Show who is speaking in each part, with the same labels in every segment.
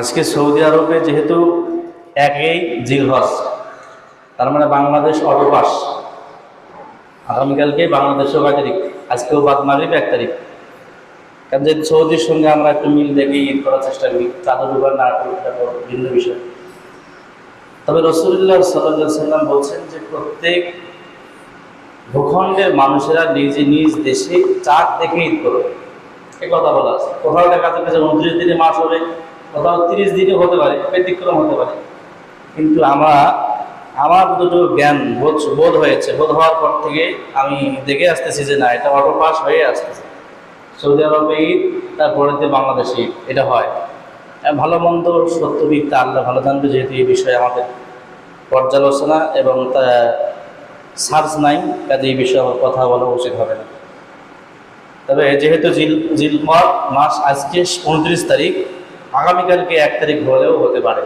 Speaker 1: আজকে সৌদি আরবে যেহেতু একই জিলহজ, তার মানে বাংলাদেশ অটোপাস। আগামীকালকে বাংলাদেশও কয় তারিখ, আজকেও বাদ মাগরিব এক তারিখ। কারণ যে সৌদির সঙ্গে আমরা একটু মিল দেখে ঈদ করার চেষ্টা করি চাঁদা দুবার না ভিন্ন বিষয়। তবে রসুল্লাহ সাল্লাহ সাল্লাম বলছেন যে প্রত্যেক ভূখণ্ডের মানুষেরা নিজে নিজ দেশে চাঁদ দেখে ঈদ করবে। এ কথা বলা আছে। কোথাও দেখা যাবে যে উনত্রিশ দিনে মাস হবে। কোথাও তিরিশ দিনে হতে পারে, ব্যতিক্রম হতে পারে। কিন্তু আমরা, আমার দুটো জ্ঞান বোধ বোধ হয়েছে, বোধ হওয়ার পর থেকে আমি দেখে আসতেছি যে না, এটা অটো পাস হয়ে আসতেছে। সৌদি আরবে ঈদ তারপরের দিন বাংলাদেশে এটা হয়। ভালো মন্দ সত্য মিথ্যা আল্লাহ ভালো জানবে যেহেতু এই বিষয়ে আমাদের পর্যালোচনা এবং তা সার্চ নাই, কাজে এই বিষয়ে আমার কথা বলা উচিত হবে না। তবে যেহেতু জিল, জিলমর মাস আজকে উনত্রিশ তারিখ আগামীকালকে এক তারিখ হলেও হতে পারে।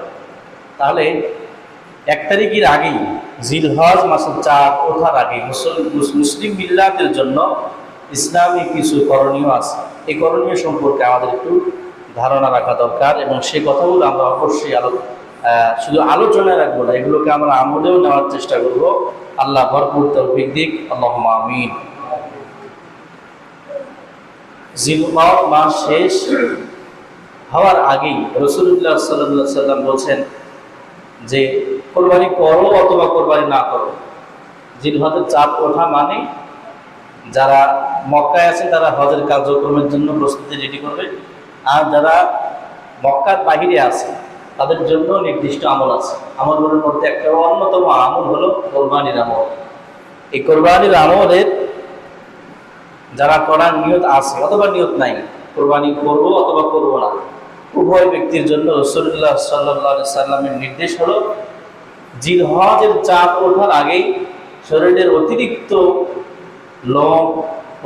Speaker 1: তাহলে এক তারিখের আগেই জিলহজ মাসের চার ওঠার আগে মুসলিম মিল্লাদের জন্য ইসলামী কিছু করণীয় আছে। এই করণীয় সম্পর্কে আমাদের একটু ধারণা রাখা দরকার এবং সেই কথাগুলো আমরা অবশ্যই আলো শুধু আলোচনায় রাখব না, এগুলোকে আমরা আমলেও নেওয়ার চেষ্টা করব। আল্লাহ ভরপুর তৌফিক দিক। আল্লাহ মাস শেষ। হওয়ার আগেই রসুল্লাহ সাল্লাহ সাল্লাম বলছেন যে, কোরবানি করো অথবা কোরবানি না করো। জিলহজের চাপ ওঠা মানে যারা মক্কায় আছে তারা হজের কার্যক্রমের জন্য প্রস্তুতি রেডি করবে আর যারা মক্কার বাহিরে আছে তাদের জন্য নির্দিষ্ট আমল আছে। আমলগুলোর মধ্যে একটা অন্যতম আমল হলো কোরবানির আমল। এই কোরবানির আমলের যারা করার নিয়ত আছে অথবা নিয়ত নাই, কোরবানি করব অথবা করব না উভয় ব্যক্তির জন্য রসুল্লাহ সাল্লাহ সাল্লামের নির্দেশ হলো জিলহজের চাপ ওঠার আগেই শরীরের অতিরিক্ত লোম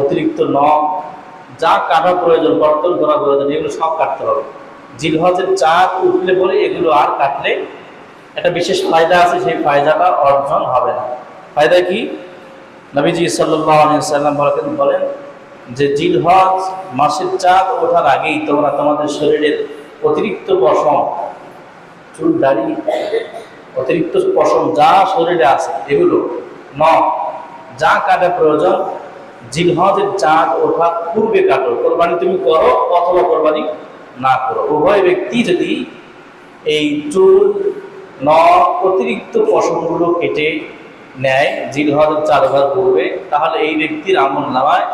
Speaker 1: অতিরিক্ত নখ, যা কাটা প্রয়োজন কর্তন করা প্রয়োজন, এগুলো সব কাটতে হবে। জিলহজের চাপ উঠলে পরে এগুলো আর কাটলে একটা বিশেষ ফায়দা আছে, সেই ফায়দাটা অর্জন হবে না। ফায়দা কি? নবীজি সাল্লাম বলেন বলেন যে জিলহজ মাসের চাঁদ ওঠার আগেই তোমরা তোমাদের শরীরের অতিরিক্ত পশম, চুল, দাড়ি, অতিরিক্ত পশম যা শরীরে আছে, এগুলো ন যা কাটা প্রয়োজন জিলহজের চাঁদ ওঠার পূর্বে কাটো। কোরবানি তুমি করো অথবা কোরবানি না করো। উভয় ব্যক্তি যদি এই চুল ন অতিরিক্ত পশমগুলো কেটে নেয় জিলহজের চার ভাগ করবে তাহলে এই ব্যক্তির আমল নামায়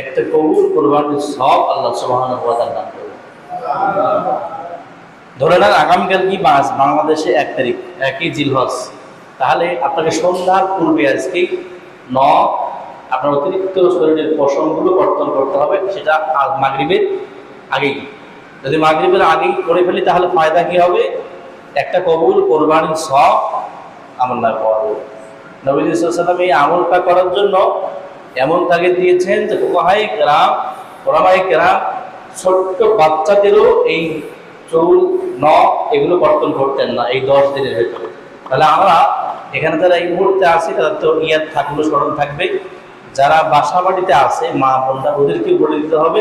Speaker 1: একটা কবুল কোরবানির সব আল্লাহ সুবহান দান করবে ধরে নেন আগামীকাল কি মাস? বাংলাদেশে এক তারিখ, একই জিলহজ। তাহলে আপনাকে সন্ধ্যার পূর্বে আজকেই ন, আপনার অতিরিক্ত শরীরের পশমগুলো কর্তন করতে হবে, সেটা মাগরিবের আগেই। যদি মাগরিবের আগেই করে ফেলি, তাহলে ফায়দা কি হবে? একটা কবুল কোরবানির সব আমল না পাওয়া যাবে নবী সাল্লাম এই আমলটা করার জন্য এমন তাকে দিয়েছেন যে কোকাহাই গ্রাম ওরামাই গ্রাম ছোট্ট বাচ্চাদেরও এই চুল, নখ এগুলো কর্তন করতেন না এই দশ দিনের ভেতরে। তাহলে আমরা এখানে যারা এই মুহূর্তে আছি, তাদের তো ইয়াদ থাকল, স্মরণ থাকবে। যারা বাসা বাড়িতে আছে, মা বোনরা ওদেরকে বলে দিতে হবে,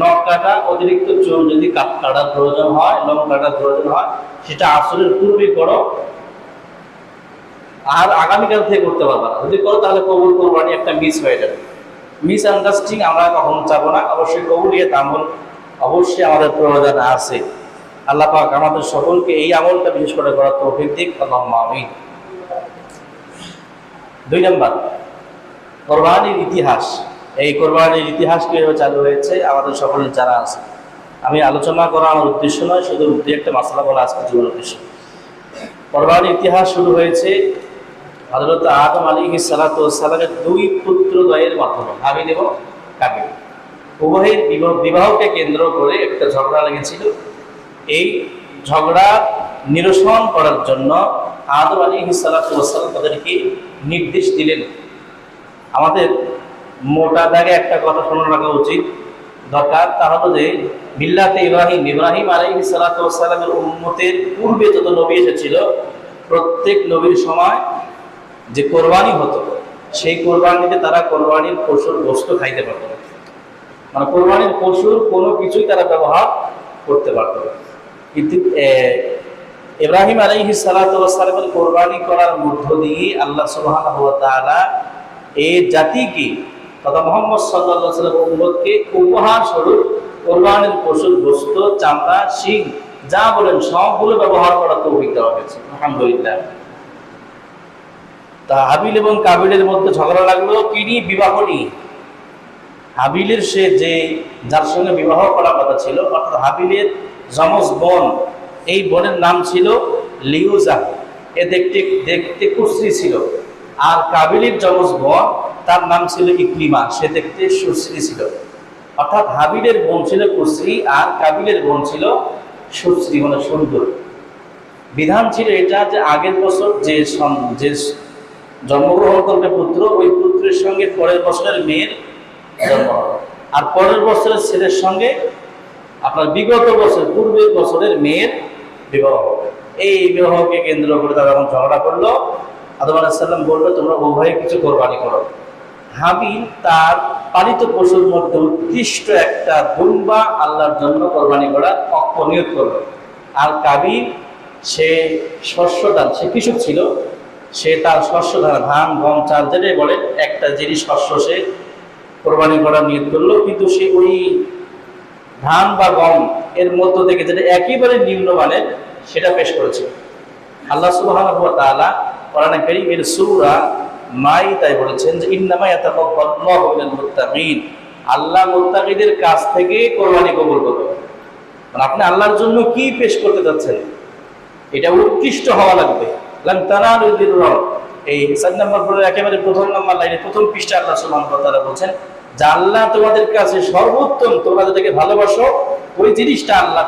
Speaker 1: নখ কাটা, অতিরিক্ত চুল যদি কাট কাটার প্রয়োজন হয়, নখ কাটার প্রয়োজন হয়, সেটা আসরের পূর্বেই করো। আর আগামীকাল থেকে করতে পারবা না। যদি করো তাহলে কবুল কোরবানি একটা মিস হয়ে যাবে। মিস আন্ডারস্ট্যান্ডিং আমরা কখনো চাবো না। অবশ্যই কবুলিয়ত আমল অবশ্যই আমাদের প্রয়োজন আছে। আল্লাহ পাক আমাদের সকলকে এই আমলটা বিশেষ করে করার তৌফিক দিক। আল্লাহ আমিন। দুই নম্বর, কোরবানির ইতিহাস। এই কোরবানির ইতিহাস কীভাবে চালু হয়েছে আমাদের সকলের জানা আছে। আমি আলোচনা করা আমার উদ্দেশ্য নয়, শুধু একটা মশলা বলা আজকে জীবন উদ্দেশ্য। কোরবানির ইতিহাস শুরু হয়েছে হজরত আদম আলী সালাতামের দুই পুত্র দ্বয়ের মাধ্যমে। হাবিল এবং কাবিল উভয়ের বিবাহ- বিবাহকে কেন্দ্র করে একটা ঝগড়া লেগেছিল। এই ঝগড়া নিরসন করার জন্য আদম আলী সালাতাম তাদেরকে নির্দেশ দিলেন। আমাদের মোটা দাগে একটা কথা শোনা রাখা উচিত। দরকার তা হলো যে, মিল্লাতে ইব্রাহিম ইব্রাহিম আলী সালাতামের উন্মতের পূর্বে যত নবী এসেছিল, প্রত্যেক নবীর সময় যে কোরবানি হতো, সেই কোরবানিতে তারা কোরবানির পশুর গোস্ত খাইতে পারত। মানে কোরবানির পশুর কোনো কিছুই তারা ব্যবহার করতে পারত। কিন্তু ইব্রাহিম আলাইহি সালাতামের কোরবানি করার মধ্য দিয়ে আল্লাহ তাআলা এই জাতিকে, তথা মোহাম্মদ সাল্লাল্লাহু সাল্লাম উপহার স্বরূপ কোরবানির পশুর গোস্ত, চামড়া, শিং, যা বলেন সবগুলো ব্যবহার করা তৌফিক দেওয়া হয়েছে আলহামদুলিল্লাহ তা হাবিল এবং কাবিলের মধ্যে ঝগড়া লাগল কি নিয়ে বিবাহ নিয়ে। হাবিলের সে যে, যার সঙ্গে বিবাহ করার কথা ছিল, অর্থাৎ হাবিলের যমজ বন, এই বোনের নাম ছিল লিউজা। এ দেখতে দেখতে কুশ্রী ছিল। আর কাবিলের যমজ বন, তার নাম ছিল ইকলিমা, সে দেখতে সুশ্রী ছিল। অর্থাৎ হাবিলের বোন ছিল কুশ্রী আর কাবিলের বোন ছিল সুশ্রী মানে সুন্দর। বিধান ছিল এটা যে আগের বছর যে যে জন্মগ্রহণ করবে পুত্র, ওই পুত্রের সঙ্গে পরের বছরের মেয়ের জন্ম আর পরের বছরের ছেলের সঙ্গে আপনার বিগত বছর, পূর্বের বছরের মেয়ের বিবাহ এই বিবাহকে কেন্দ্র করে তারা যখন ঝগড়া করল। আদম আলাহিসাল্লাম বলল, তোমরা উভয়ে কিছু কোরবানি করো। হাবিল তার পালিত পশুর মধ্যে উৎকৃষ্ট একটা দুম্বা আল্লাহর জন্য কোরবানি করার পক্ষ নিয়োগ করল। আর কাবিল সে শস্য দান, সে কৃষক ছিল সে তার শস্য ধান ধান গম, চাল যেটাই বলে, একটা জিনিস শস্য সে কোরবানি করার নিয়োগ করল, কিন্তু সে ওই ধান বা গম এর মধ্য থেকে যেটা একেবারে নিম্নমানের, সেটা পেশ করেছে। আল্লাহ কোরআনে কারীমের সূরা মাইদায় বলেছেন যে আল্লাহ মুত্তাকিদের কাছ থেকে কোরবানি কবুল করবে। মানে আপনি আল্লাহর জন্য কি পেশ করতে যাচ্ছেন এটা উৎকৃষ্ট হওয়া লাগবে। এই সাত একেবারে প্রথম লাইনে প্রথম বলছেন তোমাদের কাছে সর্বোত্তম ভালোবাসো, ওই জিনিসটা আল্লাহ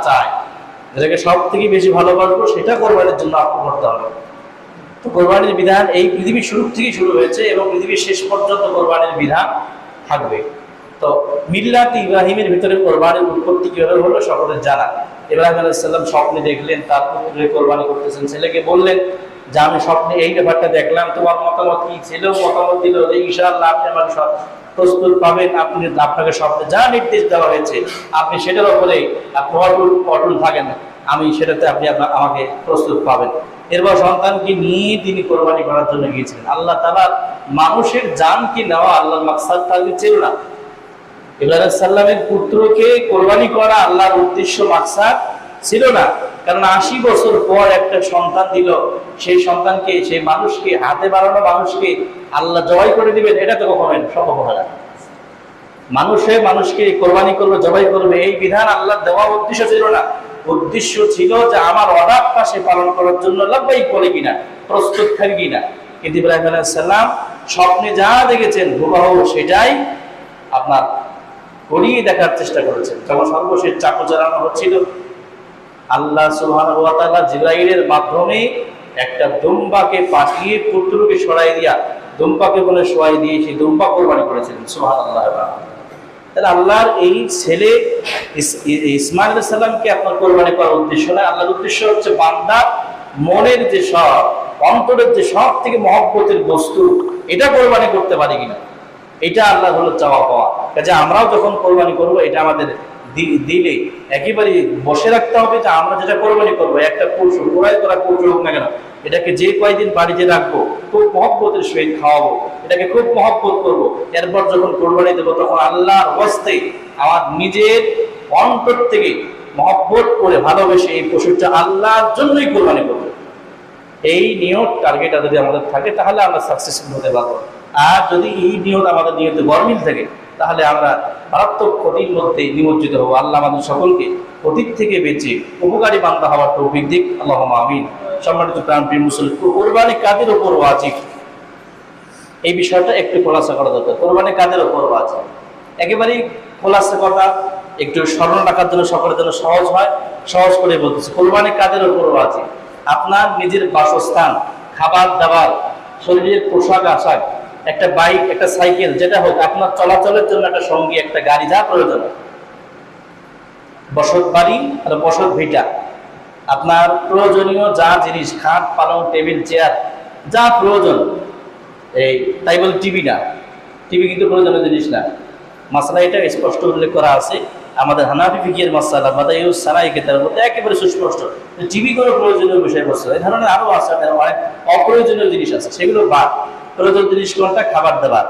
Speaker 1: থেকে বেশি ভালোবাসবো, সেটা কোরবানির জন্য করতে হবে। তো বিধান এই পৃথিবীর শুরু থেকেই শুরু হয়েছে এবং পৃথিবীর শেষ পর্যন্ত কোরবানির বিধান থাকবে। তো মিল্লাত ইব্রাহিমের ভিতরে কোরবানির উৎপত্তি কীভাবে হলো সকলের জানা। ইব্রাহিম আলাইসাল্লাম স্বপ্নে দেখলেন, তার পুত্রের কোরবানি করতেছেন, ছেলেকে বললেন যে আমি স্বপ্নে এই ব্যাপারটা দেখলাম তোমার মতামত কি ছেলেও মতামত দিল যে, ইনশাআল্লাহ আপনি আমার সব প্রস্তুত পাবেন, আপনি আপনাকে স্বপ্নে যা নির্দেশ দেওয়া হয়েছে, আপনি সেটার উপরে অটল অটল থাকেন আমি সেটাতে আপনি আমাকে প্রস্তুত পাবেন। এরপর সন্তানকে নিয়ে তিনি কোরবানি করার জন্য গিয়েছিলেন। আল্লাহ তালা মানুষের জানকে নেওয়া আল্লাহর মাকসাদ তাকে ছিল না। ইব্রাহিম সাল্লামের পুত্রকে কোরবানি করা আল্লাহর উদ্দেশ্য, মাকসাদ ছিল না। কারণ আশি বছর পর একটা সন্তান দিল, সেই সন্তানকে, সেই মানুষকে, হাতে বাড়ানো মানুষকে আল্লাহ জবাই করে দিবেন, এটা তো কখনো সম্ভব হয় না। মানুষে মানুষকে কোরবানি করবে জবাই করবে, এই বিধান আল্লাহ দেওয়া উদ্দেশ্য ছিল না। উদ্দেশ্য ছিল যে আমার অর্ডারটা সে পালন করার জন্য লাভবাই করে কিনা, প্রস্তুত থাকি কিনা। কিন্তু ইব্রাহিম স্বপ্নে যা দেখেছেন, হুবাহ সেটাই আপনার করিয়ে দেখার চেষ্টা করেছেন। যখন সর্বশেষ চাকু চালানো হচ্ছিল আল্লাহ সুবহানাহু মাধ্যমে একটা দুম্বাকে পাঠিয়ে পুত্রকে সরাই দিয়া, দুম্বাকে বলে শোয়াই দিয়ে সেই দুম্বা কোরবানি করেছিলেন, সুবহানাল্লাহ তাহলে আল্লাহর এই ছেলে ইসমাইল সালামকে আপনার কোরবানি করার উদ্দেশ্য নয় আল্লাহর উদ্দেশ্য হচ্ছে বান্দার মনের যে সব, অন্তরের যে সব থেকে মহব্বতের বস্তু, এটা কোরবানি করতে পারি কিনা। এটা আল্লাহ হলো চাওয়া পাওয়া। কাজে আমরাও যখন কোরবানি করব, এটা আমাদের দিলে একেবারে বসে রাখতে হবে যে আমরা যেটা কোরবানি করব, একটা পশু কোরআন করা পশু হোক না কেন, এটাকে যে কয়দিন বাড়িতে রাখব, খুব মহব্বতের সহিত খাওয়াবো, এটাকে খুব মহব্বত করব। এরপর যখন কোরবানি দেবো, তখন আল্লাহর হস্তে আমার নিজের অন্তর থেকে মহব্বত করে ভালোবেসে এই পশুটা আল্লাহর জন্যই কোরবানি করব। এই নিয়ত টার্গেটটা যদি আমাদের থাকে, তাহলে আমরা সাকসেসফুল হতে পারব। আর যদি এই নিয়ত আমাদের নিয়তে গরমিল থাকে, তাহলে আমরা মারাত্মক ক্ষতির মধ্যে নিমজ্জিত হব। আল্লাহ আমাদের সকলকে অতীত থেকে বেঁচে উপকারী বান্দা হওয়ার তৌফিক দিক। আল্লাহ আমিন। সম্মানিত প্রাণপ্রিয় মুসলিম, কোরবানি কাদের ওপর ওয়াজিব? এই বিষয়টা একটু খোলাসা করা দরকার। কোরবানি কাদের ওপর ওয়াজিব? একেবারেই খোলাসা করা একটু স্মরণ রাখার জন্য, সকলের জন্য সহজ হয়। সহজ করে বলতেছে, কোরবানি কাদের ওপর ওয়াজিব? আপনার নিজের বাসস্থান, খাবার দাবার, শরীরের পোশাক আশাক একটা বাইক, একটা সাইকেল, যেটা হোক, আপনার চলাচলের জন্য একটা সঙ্গী, একটা গাড়ি, যা প্রয়োজন বসত বাড়ি আর বসত ভিটা। আপনার প্রয়োজনীয় যা জিনিস, খাট, পালং, টেবিল, চেয়ার, যা প্রয়োজন। এই তাই বলে টিভি না। টিভি কিন্তু প্রয়োজনীয় জিনিস না। মাসলা এটা স্পষ্ট উল্লেখ করা আছে। আমাদের হানাফি ফিকির মাসালা বাদাইউস সানাই কেতার মধ্যে একেবারে সুস্পষ্ট। টিভি কোনো প্রয়োজনীয় বিষয়বস্তু এই ধরনের আরও আছে, অনেক অপ্রয়োজনীয় জিনিস আছে, সেগুলো বাদ। প্রয়োজন জিনিস কোনটা খাবার দাবার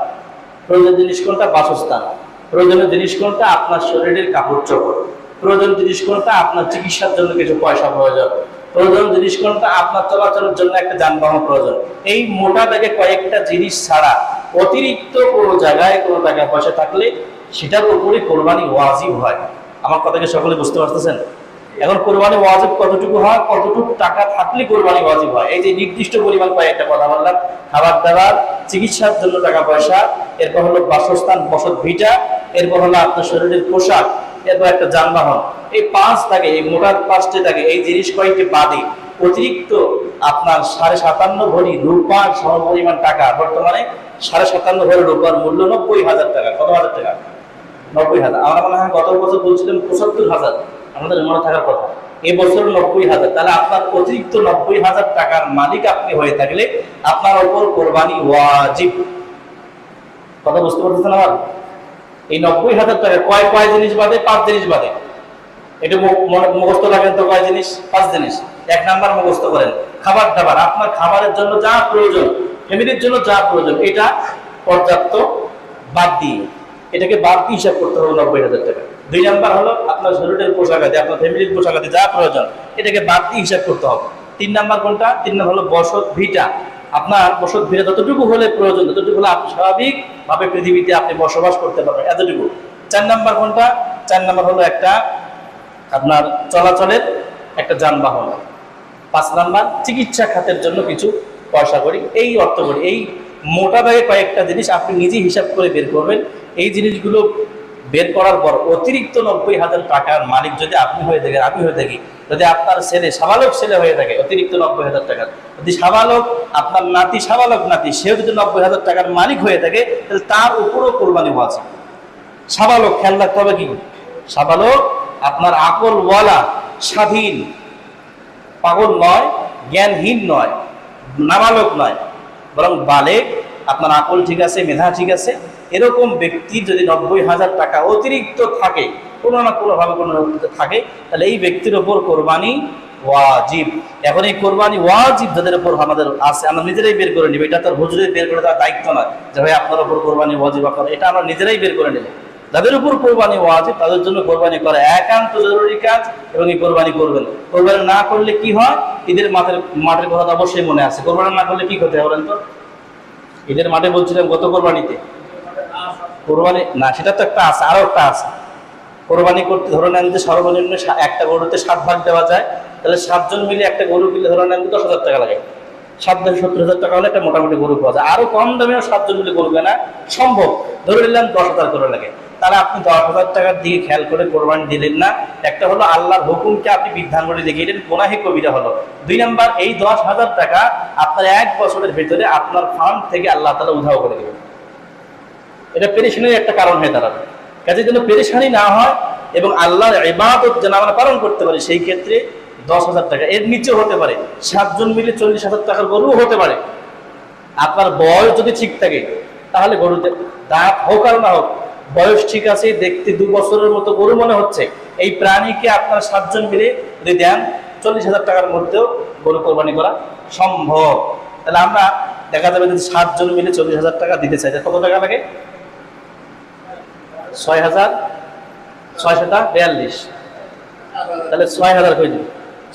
Speaker 1: প্রয়োজন জিনিস কোনটা বাসস্থান, প্রয়োজনীয় জিনিস কোনটা আপনার শরীরের কাপড় চোপড় প্রয়োজন জিনিস কোনটা আপনার চিকিৎসার জন্য কিছু পয়সা প্রয়োজন প্রয়োজন জিনিস কোনটা আপনার চলাচলের জন্য একটা যানবাহন প্রয়োজন। এই মোটা দাগে কয়েকটা জিনিস ছাড়া অতিরিক্ত কোনো জায়গায় কোনো টাকা পয়সা থাকলে সেটার উপরে কোরবানি ওয়াজিব হয়। আমার কথাকে সকলে বুঝতে পারতেছেন? এখন কোরবানি ওয়াজিব কতটুকু হয়, কতটুকু টাকা থাকলে কোরবানি ওয়াজিব হয়? এই যে নির্দিষ্ট পরিমাণ কয়েকটা কথা বললাম, খাবার দাবার, চিকিৎসার জন্য টাকা পয়সা, এরপর হলো বাসস্থান, বসত ভিটা, এরপর হলো আপনার শরীরের পোশাক, এরপর একটা যানবাহন। এই পাঁচ থাকে, এই মোটার পাঁচটি থাকে, এই জিনিস কয়েকটি বাদে। অতিরিক্ত আপনার সাড়ে সাতান্ন ভরি রূপার সমপরিমাণ টাকা, বর্তমানে সাড়ে সাতান্ন ভরি রূপার মূল্য নব্বই হাজার টাকা। কত হাজার টাকা? নব্বই হাজার। আমরা মনে হয় গত বছর বলছিলাম পঁচাত্তর হাজার। আমাদের মনে থাকার কথা। এই বছর নব্বই হাজার। তাহলে আপনার অতিরিক্ত নব্বই হাজার টাকার মালিক আপনি হয়ে থাকলে আপনার ওপর কোরবানি ওয়াজিব। কথা বুঝতে পারতেছেন আমার? এই নব্বই হাজার টাকা কয় কয় জিনিস বাদে? পাঁচ জিনিস বাদে। এটা মুখস্থ রাখেন তো কয় জিনিস? পাঁচ জিনিস। এক নাম্বার মুখস্থ করেন। খাবার দাবার। আপনার খাবারের জন্য যা প্রয়োজন, ফ্যামিলির জন্য যা প্রয়োজন, এটা পর্যাপ্ত বাদ দিয়ে। এটাকে বাদ দিয়ে হিসাব করতে হবে নব্বই হাজার টাকা। দুই নাম্বার হলো আপনার শরীরের পোশাক আছে আপনার ফ্যামিলির পোশাক আছে যা প্রয়োজন, এটাকে বাদ দিয়ে হিসাব করতে হবে। তিন নাম্বার কোনটা? তিন নাম্বার হলো বসত ভিটা। আপনার বসত ভিটা যতটুকু হলে প্রয়োজন ততটুকু হলে আপনি স্বাভাবিকভাবে পৃথিবীতে আপনি বসবাস করতে পারবেন, এতটুকু। চার নাম্বার কোনটা? চার নাম্বার হলো একটা আপনার চলাচলের একটা যানবাহন। পাঁচ নাম্বার, চিকিৎসা খাতের জন্য কিছু পয়সা করি। এই অর্থ করি। এই মোটা দাগে কয়েকটা জিনিস আপনি নিজে হিসাব করে বের করবেন। এই জিনিসগুলো বের করার পর অতিরিক্ত নব্বই হাজার টাকার মালিক যদি আপনি হয়ে থাকেন, আমি হয়ে থাকি। যদি আপনার ছেলে সাবালক ছেলে হয়ে থাকে, অতিরিক্ত নব্বই হাজার টাকার। যদি সাবালক, আপনার নাতি সাবালক নাতি, সেও যদি নব্বই হাজার টাকার মালিক হয়ে থাকে, তাহলে তার উপরও কোরবানি আছে। সাবালক, খেয়াল রাখতে হবে কি? সাবালক আপনার আকলওয়ালা, স্বাধীন। পাগল নয়, জ্ঞানহীন নয়, নাবালক নয়, বরং বালেক আপনার আকল ঠিক আছে, মেধা ঠিক আছে, এরকম ব্যক্তির যদি নব্বই হাজার টাকা অতিরিক্ত থাকে, কোনো না কোনোভাবে কোনো থাকে, তাহলে এই ব্যক্তির ওপর কোরবানি ওয়াজিব। এখন এই কোরবানি ওয়াজিব যাদের উপর আমাদের আছে, আমরা নিজেরাই বের করে নিব। এটা তার হুজুরে বের করে দেওয়ার দায়িত্ব নয় যে, ভাই, আপনার উপর কোরবানি ওয়াজিব আপনার এটা আমরা নিজেরাই বের করে নেব। যাদের উপর কোরবানি ওয়াজিব, তাদের জন্য কোরবানি করা একান্ত জরুরি কাজ এবং এই কোরবানি করবেন কোরবানি না করলে কি হয়? ঈদের মাঠের মাঠের কথা অবশ্যই মনে আছে। কোরবানি না করলে কি করতে বলেন তো? ঈদের মাঠে বলছিলাম, গত কোরবানিতে। কোরবানি, না, সেটা তো একটা আছে আরও একটা আছে। কোরবানি করতে ধরে নেন যে সর্বনিম্ন একটা গরুতে সাত ভাগ দেওয়া যায়, তাহলে সাতজন মিলে একটা গরু কিনে ধরে নেন দশ হাজার টাকা লাগে। সাত দশ সত্তর হাজার টাকা হলে একটা মোটামুটি গরু পাওয়া যায়। আরও কম দামেও সাতজন মিলে গরু কেনা সম্ভব। ধরে নিলাম দশ হাজার করে লাগে। তাহলে আপনি দশ হাজার টাকার দিকে খেয়াল করে কোরবানি দিলেন না। একটা হলো আল্লাহর হুকুমকে আপনি বিধান করে দেখিয়ে দিলেন গোনাহি কবিরা হলো। দুই নাম্বার, এই দশ হাজার টাকা আপনার এক বছরের ভিতরে আপনার ফান্ড থেকে আল্লাহ তালা উধাও করে দেবেন। এটা পেরেশানির একটা কারণ হয়ে দাঁড়াবে। কাজে যেন পেরেশানি না হয় এবং আল্লাহর ইবাদত যেন আমরা পালন করতে পারি, সেই ক্ষেত্রে দশ হাজার টাকা, এর নিচে হতে পারে। সাতজন মিলে চল্লিশ হাজার টাকার গরুও হতে পারে। আপনার বয়স যদি ঠিক থাকে, তাহলে গরুতে দাঁত হোক আর না হোক বয়স ঠিক আছে, দেখতে দু বছরের মতো গরু মনে হচ্ছে। এই প্রাণীকে আপনার সাতজন মিলে যদি দেন, চল্লিশ হাজার টাকার মধ্যেও গরু কোরবানি করা সম্ভব। তাহলে আমরা দেখা যাবে যদি সাতজন মিলে চল্লিশ হাজার টাকা দিতে চাই। কত টাকা লাগে? ছয় হাজার ছয় সাতা বিয়াল্লিশ। তাহলে ছয় হাজার হয়ে যাবে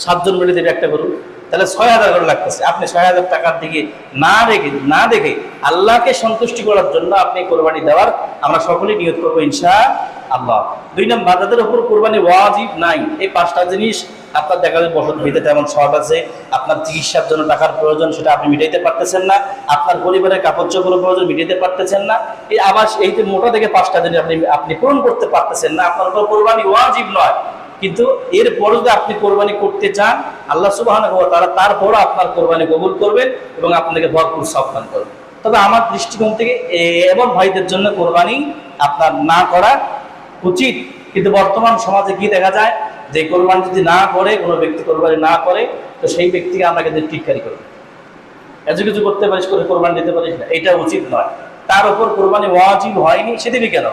Speaker 1: সাতজন মিলে দেবে একটা গরু। তাহলে ছয় হাজার করে লাগতেছে। আপনি ছয় হাজার টাকার দিকে না রেখে, না দেখে আল্লাহকে সন্তুষ্টি করার জন্য আপনি কোরবানি দেওয়ার আমরা সকলেই নিয়োগ করব ইনশা আল্লাহ দুই নম্বর, যাদের উপর কোরবানি ওয়াজিব নাই, এই পাঁচটা জিনিস আপনার দেখা যায় বসত ভিতরে তেমন শর্ট আছে। আপনার চিকিৎসার জন্য টাকার প্রয়োজন, সেটা আপনি মিটাইতে পারতেছেন না। আপনার পরিবারের কাপড় চোপড়ের প্রয়োজন, মিটাইতে পারতেছেন না। এই আবার এই যে মোটা থেকে পাঁচটা জিনিস আপনি আপনি পূরণ করতে পারতেছেন না। আপনার উপর কোরবানি ওয়াজিব নয়। কিন্তু এরপরও যদি আপনি কোরবানি করতে চান, আল্লাহ সুবাহ তারা তারপরও আপনার কোরবানি কবুল করবেন এবং আপনাকে ভরপুর সাবধান করবেন। তবে আমার দৃষ্টিকোণ থেকে এমন ভাইদের জন্য কোরবানি আপনার না করা উচিত। কিন্তু বর্তমান সমাজে কি দেখা যায়? যে কোরবানি যদি না করে, কোনো ব্যক্তি কোরবানি না করে, তো সেই ব্যক্তিকে আমরা কিন্তু টিটকারি করব এত কিছু করতে পারিস করে কোরবানি দিতে পারিস না। এটা উচিত নয়। তার উপর কোরবানি ওয়াজিব হয়নি, সে দিবি কেন?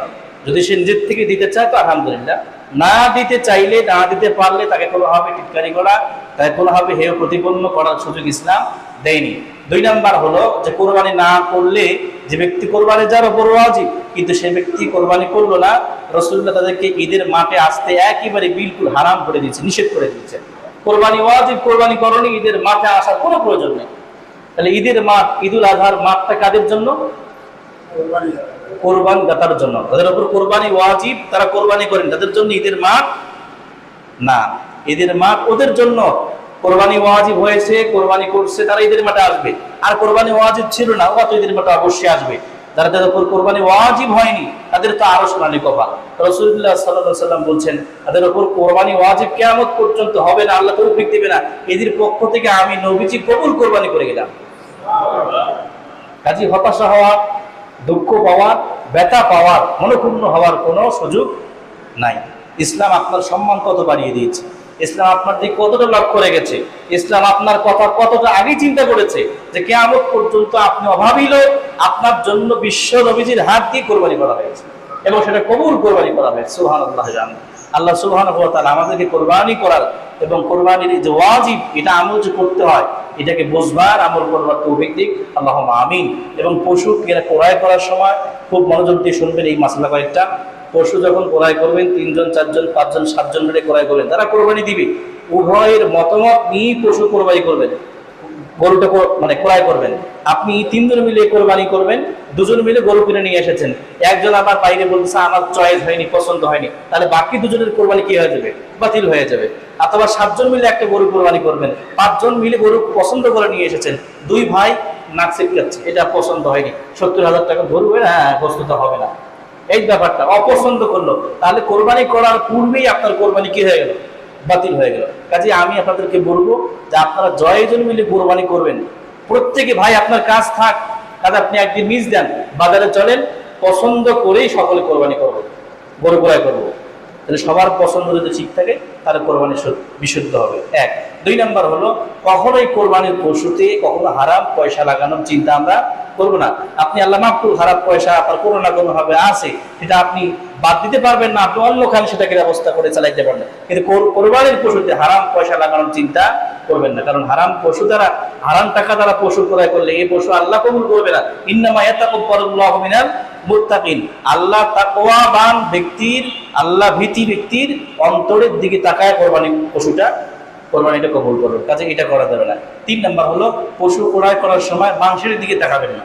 Speaker 1: যদি সে নিজের থেকে দিতে চায় তো আলহামদুলিল্লাহ। না দিতে চাইলে, না দিতে পারলে তাকে কোনোভাবে টিটকারি করা, তাকে কোনোভাবে হেয় প্রতিপন্ন করার সুযোগ ইসলাম দেয়নি। দুই নাম্বার হলো যে কোরবানি না করলে যে ব্যক্তি কোরবানি যার ওপর ওয়াজিব, কিন্তু সে ব্যক্তি কোরবানি করল না রসুল্লাহ তাদেরকে ঈদের মাঠে আসতে একেবারে বিলকুল হারাম করে দিয়েছে, নিষেধ করে দিয়েছে। কোরবানি ওয়াজিব, কোরবানি করণী ঈদের মাঠে আসার কোনো প্রয়োজন নেই। তাহলে ঈদের মাঠ, ঈদুল আজহার মাঠটা কাদের জন্য? কোরবান দাতার জন্য। তাদের উপর কোরবানি ওয়াজিব, তারা কোরবানি করেন। তাদের জন্য ঈদের মাঠ না। ঈদের মাঠ ওদের জন্য কোরবানি ওয়াজিব হয়েছে, কোরবানি করছে, তারা ঈদের মাঠে আসবে। আর কোরবানি ওয়াজিব ছিল না, ওরা তো ঈদের মাঠে অবশ্যই আসবে। যারা তাদের উপর কোরবানি ওয়াজিব হয়নি, তাদের তো আরও সোনালি কপাল। রসুল্লাহ সাল্লাহ সাল্লাম বলছেন, তাদের উপর কোরবানি ওয়াজিব কেমন পর্যন্ত হবে না, আল্লাহ তৌফিক দিবে না। এদের পক্ষ থেকে আমি নবীজি কবুল কোরবানি করে গেলাম। কাজী হতাশা হওয়া দুঃখ পাওয়ার, ব্যথা পাওয়ার, মনক্ষুণ্ণ হওয়ার কোনো সুযোগ নাই। ইসলাম আপনার সম্মান কত বাড়িয়ে দিয়েছে? ইসলাম আপনার দিক কতটা লক্ষ্য রেখেছে? ইসলাম আপনার কথা কতটা আগে চিন্তা করেছে যে কেয়ামত পর্যন্ত আপনি অভাবিল আপনার জন্য বিশ্ব নবীজির হাত দিয়ে কোরবানি করা হয়েছে এবং সেটা কবুল কোরবানি করা হয়েছে। সুহান আল্লাহ জান। আল্লাহ সুবহান আমাদেরকে কোরবানি করার এবং কোরবানির যে ওয়াজিব, এটা আমল যে করতে হয়, এটাকে বুঝবার আমল করবার তৌফিক দিক। আল্লাহ আমিন। এবং পশু কেনা ক্রয় করার সময় খুব মনোযোগ দিয়ে শুনবেন এই মাসলা কয়েকটা। পশু যখন ক্রয় করবেন, তিনজন, চারজন, পাঁচজন, সাতজন মিলে ক্রয় করবেন, তারা কোরবানি দিবে। উভয়ের মতামত নিয়েই পশু কোরবানি করবেন গরুটা মানে ক্রয় করবেন। আপনি তিনজন মিলে কোরবানি করবেন, দুজন মিলে গরু কিনে নিয়ে এসেছেন। একজন আমার বাইরে বলতেছে, আমার চয়েস হয়নি, পছন্দ হয়নি। তাহলে বাকি দুজনের কোরবানি কি হয়ে যাবে? বাতিল হয়ে যাবে। অথবা সাতজন মিলে একটা গরু কোরবানি করবেন। পাঁচজন মিলে গরু পছন্দ করে নিয়ে এসেছেন। দুই ভাই নাক যাচ্ছে এটা পছন্দ হয়নি। সত্তর হাজার টাকা গরু হয়ে হ্যাঁ বস্তুটা হবে না। এই ব্যাপারটা, অপছন্দ করল। তাহলে কোরবানি করার পূর্বেই আপনার কোরবানি কি হয়ে গেল? বাতিল হয়ে গেল। কাজে আমি আপনাদেরকে বলব যে আপনারা জয়জন মিলে কোরবানি করবেন। প্রত্যেকে ভাই, আপনার কাজ থাক। কাজে আপনি একদিন মিস দেন। বাজারে চলেন, পছন্দ করেই সকলে কোরবানি করব। গরু ক্রয় করব। তাহলে সবার পছন্দ যদি ঠিক থাকে, তাহলে কোরবানি বিশুদ্ধ হবে। এক। দুই নাম্বার হলো, কখনোই কোরবানির পশুতে কখনো হারাম পয়সা লাগানোর চিন্তা আমরা করব না। আপনি আল্লাহ মাহফুল খারাপ পয়সা আপনার কোনো না কোনো ভাবে আছে। সেটা আপনি বাদ দিতে পারবেন না, আপনি অন্য খালি সেটাকে ব্যবস্থা করে চালাইতে পারবেন। কিন্তু কোরবানির পশুতে হারাম পয়সা লাগানোর চিন্তা করবেন না, কারণ হারাম পশু দ্বারা, হারাম টাকা দ্বারা পশু ক্রয় করলে এই পশু আল্লাহ কবুল করবে না। ইন্নামা আল্লাহ ব্যক্তির, আল্লাহ ভীতি ব্যক্তির অন্তরের দিকে তাকায় কোরবানি পশুটা, কোরবানিটা কবুল করবে। কাজে এটা করা যাবে না। তিন নাম্বার হলো, পশু ক্রয় করার সময় মাংসের দিকে তাকাবেন না।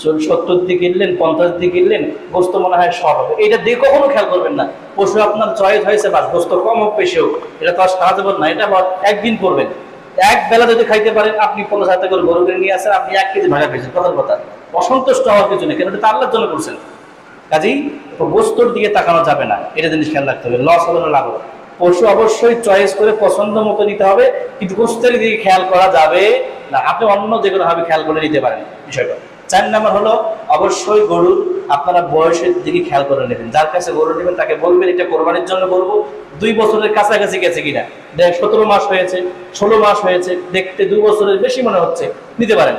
Speaker 1: চল সত্তর দিয়ে কিনলেন, পঞ্চাশ দিয়ে কিনলেন, গোস্ত মনে হয় শর্ট হবে। এটা দিয়ে কখনো খেয়াল করবেন না। পশু আপনার চয়েস হয়েছে, বাস গোস্ত কম হোক, বেশি হোক। এটা তো আর সারা যাবেন না, এটা একদিন করবেন। এক বেলা যদি খাইতে পারেন, আপনি পঞ্চাশ হাজার করে গরু কিনে নিয়ে আসেন, আপনি এক কেজি ভাড়া পেয়েছেন, কথার কথা। অসন্তুষ্ট হওয়ার কিছু নেই, কেন এটা আল্লাহর জন্য করছেন। কাজেই গোস্তর দিকে তাকানো যাবে না, এটা জিনিস খেয়াল রাখতে হবে, লস হবে না লাভ হবে। পশু অবশ্যই চয়েস করে পছন্দ মতো নিতে হবে, কিন্তু গোস্তের দিকে খেয়াল করা যাবে না। আপনি অন্য যে কোনো ভাবে খেয়াল করে নিতে পারেন, বিষয়টা। চার নাম্বার হলো, অবশ্যই গরুর আপনারা বয়সের দিকে খেয়াল করে নেবেন। যার কাছে গরু নেবেন তাকে বলবেন, এটা কোরবানির জন্য করব। দুই বছরের কাছাকাছি গেছে কিনা? দেখ, সতেরো মাস হয়েছে, ষোলো মাস হয়েছে, দেখতে দুই বছরের বেশি মনে হচ্ছে, নিতে পারেন।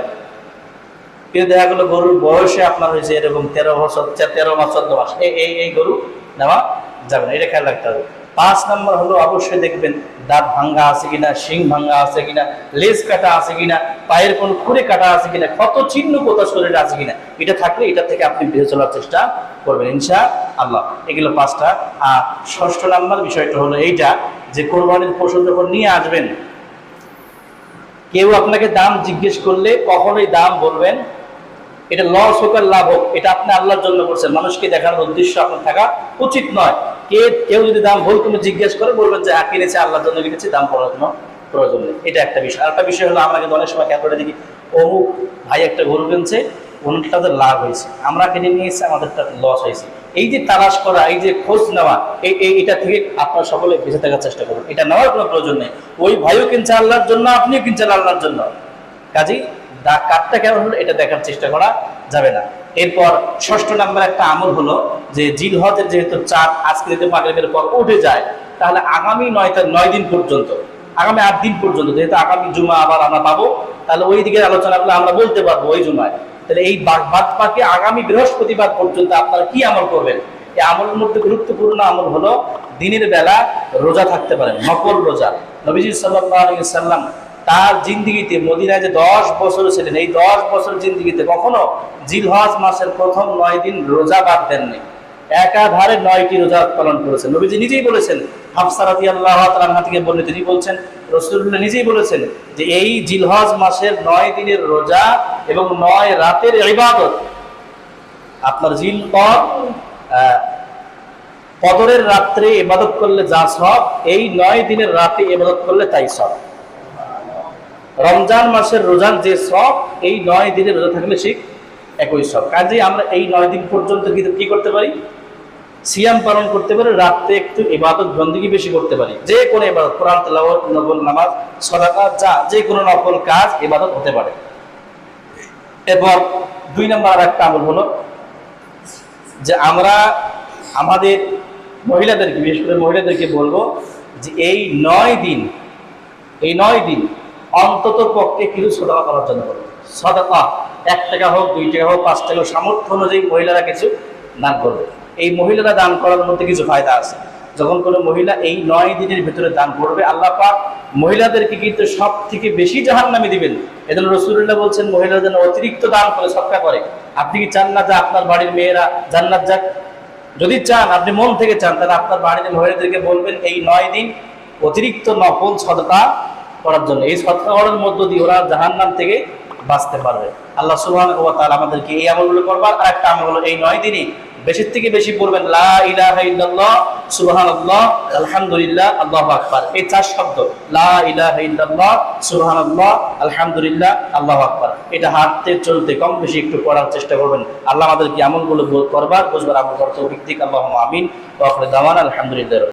Speaker 1: কিন্তু দেখা গেলো গরুর বয়সে আপনার হয়েছে এরকম তেরো বছর, তেরো মাস, চোদ্দ মাস এই এই এই গরু নেওয়া যাবে না। এটা খেয়াল রাখতে হবে। পাঁচ নম্বর হলো অবশ্যই দেখবেন, দাঁত ভাঙ্গা আছে কিনা, শিং ভাঙ্গা আছে কিনা, লেজ কাটা আছে কিনা, পায়ের কোন খুঁড়ে কাটা আছে কিনা ক্ষত চিহ্ন কোথাও শরীরে আছে কিনা, এটা থাকলে এটা থেকে আপনি বেঁচে চলার চেষ্টা করবেন ইনশা আল্লাহ এগুলো পাঁচটা। আর ষষ্ঠ নাম্বার বিষয়টা হলো এইটা, যে কোরবানির পশু যখন নিয়ে আসবেন, কেউ আপনাকে দাম জিজ্ঞেস করলে কখনোই দাম বলবেন, এটা লস হোক আর লাভ হোক, এটা আপনি আল্লাহর জন্য করছেন। মানুষকে দেখানোর উদ্দেশ্য আপনার থাকা উচিত নয়। কে, কেউ যদি দাম ভুল কোনো জিজ্ঞেস করে, বলবেন যে হ্যাঁ কিনেছে, আল্লাহর জন্য কিনেছি, দাম পড়ার কোনো প্রয়োজন নেই। এটা একটা বিষয়। আর একটা বিষয় হলো, আমরা কিন্তু অনেক সময় খেয়াল দেখি, অমুক ভাই একটা গরু কিনছে ওনারটাদের লাভ হয়েছে। আমরা কিনে নিয়েছি, আমাদেরটা লস হয়েছে। এই যে তালাশ করা, এই যে খোঁজ নেওয়া, এই এটা থেকে আপনার সকলে বেঁচে থাকার চেষ্টা করুন। এটা নেওয়ার কোনো প্রয়োজন নেই। ওই ভাইও কিনছে আল্লাহর জন্য, আপনিও কিনছেন আল্লাহর জন্য। কাজেই দা কেমন হলো, এটা দেখার চেষ্টা করা যাবে না। এরপর ষষ্ঠ নাম্বার একটা আমল হলো যে জিলহজের যেহেতু চাঁদ আজকে যদি মাগরিবের পর উঠে যায়, তাহলে আগামী নয় নয় দিন পর্যন্ত, আগামী আট দিন পর্যন্ত, যেহেতু আগামী জুমা আবার আমরা পাবো, তাহলে ওই দিকের আলোচনাগুলো আমরা বলতে পারব ওই জুমায়। তাহলে এই বাদ বাকি আগামী বৃহস্পতিবার পর্যন্ত আপনারা কি আমল করবেন? এই আমলের মধ্যে গুরুত্বপূর্ণ আমল হলো দিনের বেলা রোজা থাকতে পারেন নকল রোজা। নবীজি সাল্লাম তার জিন্দিগিতে মদিনায় যে দশ বছর ছিলেন, এই দশ বছর জিন্দিগিতে কখনো জিলহজ মাসের প্রথম নয় দিন রোজা বাদ দেননি। একাধারে নয়টি রোজা পালন করেছেন। নবীজি নিজেই বলেছেন, হাফসা রাদিয়াল্লাহু তাআলা থেকে বললেন তিনি বলছেন, রাসূলুল্লাহ নিজেই বলেছেন যে এই জিলহজ মাসের নয় দিনের রোজা এবং নয় রাতের ইবাদত আপনার জিল কদরের রাত্রে ইবাদত করলে যা সব, এই নয় দিনের রাতে ইবাদত করলে তাই সব। রমজান মাসের রোজার যে সব, এই নয় দিনে রোজা থাকলে ঠিক একই সব। কাজেই আমরা এই নয় দিন পর্যন্ত কিন্তু কি করতে পারি? সিয়াম পালন করতে পারি, রাত্রে একটু ইবাদত বন্দিগি বেশি করতে পারি। যে কোনো ইবাদত, কোরআন, তেলাওয়াত নকল নামাজ, সদাকা, যা, যে কোনো নকল কাজ ইবাদত হতে পারে। এরপর দুই নম্বর আর একটা আমল হলো যে আমরা আমাদের মহিলাদেরকে, বিশেষ করে মহিলাদেরকে বলব যে এই নয় দিন, এই নয় দিন অন্তত পক্ষে কিছু সদাকা করার জন্য সদাকা এক টাকা হোক দুই টাকা হোক পাঁচ টাকা হোক, সামর্থ্য অনুযায়ী মহিলারা কিছু দান করবে। এই মহিলারা দান করার মধ্যে কিছু ফায়দা আছে। যখন কোনো মহিলা এই নয় দিনের ভিতরে দান করবে আল্লাহ পাক মহিলাদেরকে কিন্তু সব থেকে বেশি জাহান নামে দিবেন। এজন্য রসুল্লাহ বলছেন মহিলা যেন অতিরিক্ত দান করে সৎকা করে। আপনি কি চান না যে আপনার বাড়ির মেয়েরা জান্নাত যাক? যদি চান আপনি মন থেকে চান তাহলে আপনার বাড়ির মহিলাদেরকে বলবেন এই নয় দিন অতিরিক্ত নকল সদকা করার জন্য। এই সদকা করার মধ্য দিয়ে ওরা জাহান্নাম থেকে বাঁচতে পারবে। আল্লাহ সুবহান ওয়া তাআলা আমাদেরকে এই আমলগুলো করবার আর একটা আমল এই নয় দিনই বেশি থেকে বেশি পড়বেন আলহামদুলিল্লাহ, আল্লাহু এই চার শব্দ আলহামদুলিল্লাহ, আল্লাহু আকবার। এটা হাঁটতে চলতে কম বেশি একটু করার চেষ্টা করবেন। আল্লাহ আমাদেরকে আমলগুলো করবার, বুঝবার আমল করতে দিক। আমিন। আলহামদুলিল্লাহ